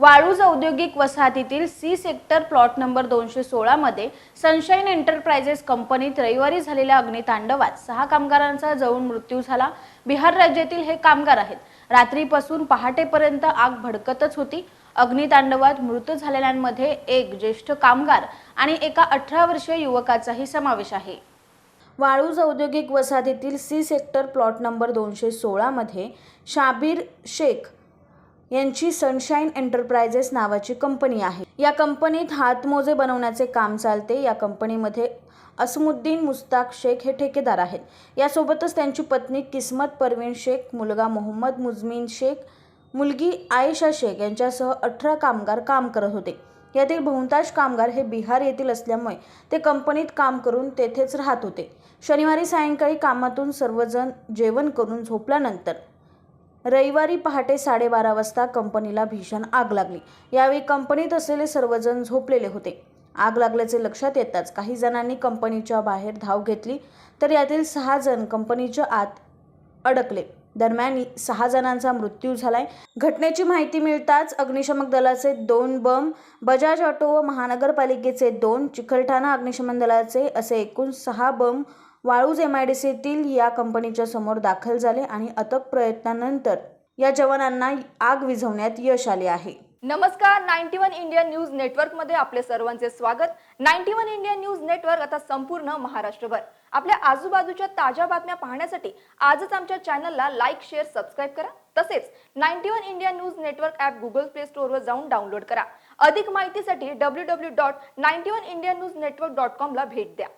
वाळूज औद्योगिक वसाहतीतील C sector plot number दोनशे सोळामध्ये सनशाईन एंटरप्राइजेस कंपनीत रविवारी झालेल्या अग्नितांडवात सहा कामगारांचा जळून मृत्यू झाला. बिहार राज्यातील हे कामगार आहेत. रात्रीपासून पहाटेपर्यंत आग भडकतच होती. अग्नितांडवात मृत झालेल्यांमध्ये एक ज्येष्ठ कामगार आणि एका अठरा वर्षीय युवकाचाही समावेश आहे. वाळूज औद्योगिक वसाहतीतील सी सेक्टर प्लॉट नंबर दोनशे सोळामध्ये शाबीर शेख यांची सनशाईन एंटरप्राइजेस नावाची कंपनी आहे. या कंपनीत हातमोजे बनवण्याचे काम चालते. या कंपनीमध्ये असमुद्दीन मुस्ताक शेख हे ठेकेदार आहेत. यासोबतच त्यांची पत्नी किस्मत परवीन शेख मुलगा मोहम्मद मुजमीन शेख मुलगी आयशा शेख यांच्यासह अठरा कामगार काम करत होते. यातील बहुतांश कामगार हे बिहार येथील असल्यामुळे ते कंपनीत काम करून तेथेच राहत होते. शनिवारी सायंकाळी कामातून सर्वजण जेवण करून झोपल्यानंतर रविवारी पहाटे साडेबारा वाजता कंपनीला भीषण आग लागली. यावेळी कंपनीत असलेले सर्वजण झोपलेले होते. आग लागल्याचे लक्षात येताच काही जणांनी कंपनीच्या बाहेर धाव घेतली तर यातील सहा जण कंपनीच्या आत अडकले. दरम्यान सहा जणांचा मृत्यू झालाय. घटनेची माहिती मिळताच अग्निशमक दलाचे दोन बम बजाज ऑटो व महानगरपालिकेचे दोन चिखलठाणा अग्निशमन दलाचे असे एकूण सहा bomb Waluj M I D सीतील या कंपनीच्या समोर दाखल झाले आणि अथक प्रयत्नानंतर या जवानांना आग विझवण्यात यश आले आहे. नमस्कार नाईन्टी वन इंडिया न्यूज नेटवर्कमध्ये आपले सर्वांचे स्वागत. Ninety one India news network आता संपूर्ण महाराष्ट्रभर. आपल्या आजूबाजूच्या ताज्या बातम्या पाहण्यासाठी आजच आमच्या चॅनलला लाईक शेअर सबस्क्राईब करा. तसेच ninety one India news network app Google play स्टोअरवर जाऊन डाउनलोड करा. अधिक माहितीसाठी W W dot ninety one India news network dot कॉमला भेट द्या.